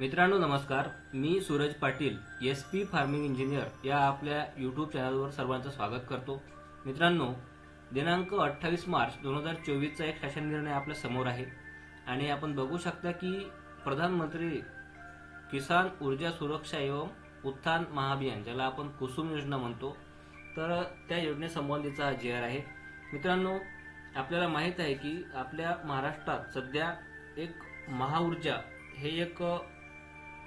मित्रांनो नमस्कार. मी Suraj Patil S P farming engineer या आपल्या यूट्यूब चॅनलवर सर्वांचं स्वागत करतो. मित्रांनो दिनांक अठ्ठावीस मार्च दोन हजार चोवीसचा एक शासन निर्णय आपल्यासमोर आहे. आणि आपण बघू शकता की प्रधानमंत्री किसान ऊर्जा सुरक्षा एवं उत्थान महाअभियान ज्याला आपण कुसुम योजना म्हणतो तर त्या योजनेसंबंधीचा हा जी आर आहे. मित्रांनो आपल्याला माहीत आहे की आपल्या महाराष्ट्रात सध्या एक महाऊर्जा हे एक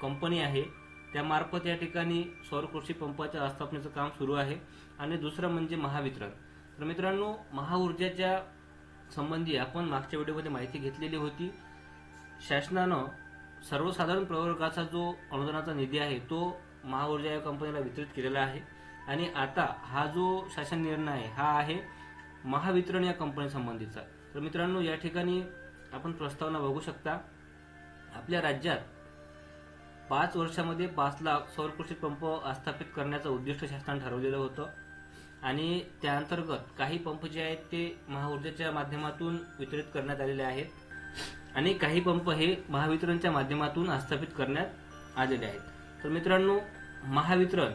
कंपनी आहे. त्यामार्फत या ठिकाणी सौर कृषी पंपाच्या आस्थापनेचं काम सुरू आहे. आणि दुसरं म्हणजे महावितरण. तर मित्रांनो महाऊर्जाच्या संबंधी आपण मागच्या व्हिडिओमध्ये माहिती घेतलेली होती. शासनानं सर्वसाधारण प्रवर्गाचा जो अनुदानाचा निधी आहे तो महाऊर्जा या कंपनीला वितरित केलेला आहे. आणि आता हा जो शासन निर्णय आहे हा आहे महावितरण या कंपनी संबंधीचा. तर मित्रांनो या ठिकाणी आपण प्रस्तावना बघू शकता. आपल्या राज्यात पाच वर्षामध्ये पाच लाख सौर कृषी पंप आस्थापित करण्याचं उद्दिष्ट शासनाने ठरवलेलं होतं. आणि त्या अंतर्गत काही पंप जे आहेत ते महाऊर्जेच्या माध्यमातून वितरित करण्यात आलेले आहेत. आणि काही पंप हे महावितरणच्या माध्यमातून आस्थापित करण्यात आलेले आहेत. तर मित्रांनो महावितरण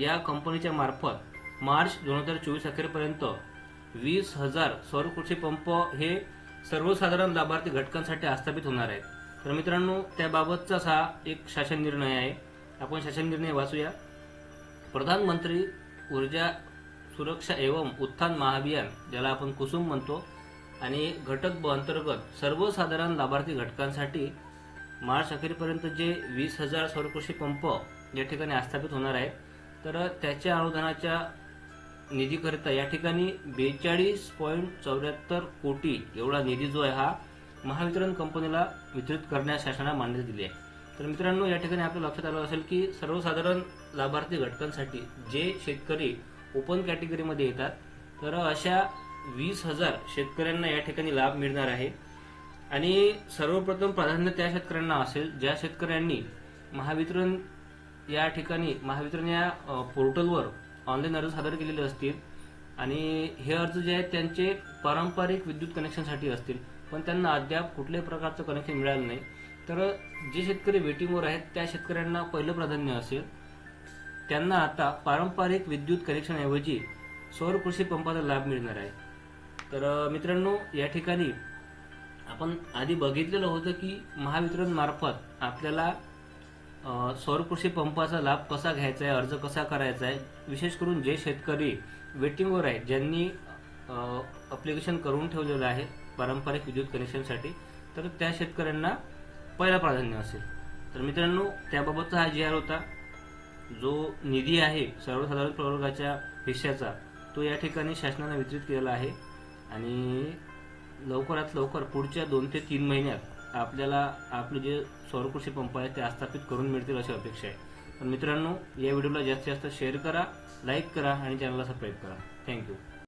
या कंपनीच्या मार्फत मार्च दोन हजार चोवीस अखेरपर्यंत वीस हजार सौर कृषी पंप हे सर्वसाधारण लाभार्थी घटकांसाठी आस्थापित होणार आहेत. तर मित्रांनो त्याबाबतचाच हा एक शासन निर्णय आहे. आपण शासन निर्णय वाचूया. प्रधानमंत्री ऊर्जा सुरक्षा एवं उत्थान महाअभियान ज्याला आपण कुसुम म्हणतो आणि घटक ब अंतर्गत सर्वसाधारण लाभार्थी घटकांसाठी मार्च अखेरपर्यंत जे वीस हजार सौरकृषी पंप या ठिकाणी आस्थापित होणार आहे तर त्याच्या अनुदानाच्या निधीकरिता या ठिकाणी बेचाळीस पॉईंट चौऱ्याहत्तर कोटी एवढा निधी जो आहे हा महावितरण कंपनीला वितरित करण्यास शासनाने मान्यता दिली आहे. तर मित्रांनो या ठिकाणी आपल्या लक्षात आलं असेल की सर्वसाधारण लाभार्थी घटकांसाठी जे शेतकरी ओपन कॅटेगरीमध्ये येतात तर अशा वीस हजार शेतकऱ्यांना या ठिकाणी लाभ मिळणार आहे. आणि सर्वप्रथम प्राधान्य त्या शेतकऱ्यांना असेल ज्या शेतकऱ्यांनी महावितरण या ठिकाणी महावितरण या पोर्टलवर ऑनलाईन अर्ज सादर केलेले असतील आणि हे अर्ज जे आहेत त्यांचे पारंपरिक विद्युत कनेक्शनसाठी असतील. पण त्यांना अद्याप कुठल्याही प्रकारचं कनेक्शन मिळालं नाही. तर जे शेतकरी वेटिंगवर आहेत त्या शेतकऱ्यांना पहिलं प्राधान्य असेल. त्यांना आता पारंपरिक विद्युत कनेक्शनऐवजी सौर कृषी पंपाचा लाभ मिळणार आहे. तर मित्रांनो या ठिकाणी आपण आधी बघितलेलं होतं की महावितरणमार्फत आपल्याला सौर कृषी पंपाचा लाभ कसा घ्यायचा आहे अर्ज कसा करायचा आहे विशेष करून जे शेतकरी वेटिंगवर आहेत ज्यांनी अप्लिकेशन करून ठेवलेलं आहे पारंपरिक विद्युत कनेक्शनसाठी तर त्या शेतकऱ्यांना पहिला प्राधान्य असेल. तर मित्रांनो त्याबाबतचा हा जी आर होता जो निधी आहे सर्वसाधारण प्रवर्गाच्या हिश्श्याचा तो या ठिकाणी शासनाने वितरित केलेला आहे. आणि लवकरात लवकर पुढच्या दोन ते तीन महिन्यात आपल्याला आपले जे सौरकृषी पंप आहेत ते आस्थापित करून मिळतील अशी अपेक्षा आहे. पण मित्रांनो या व्हिडिओला जास्तीत जास्त शेअर करा लाईक करा आणि चॅनलला सबस्क्राईब करा. थँक्यू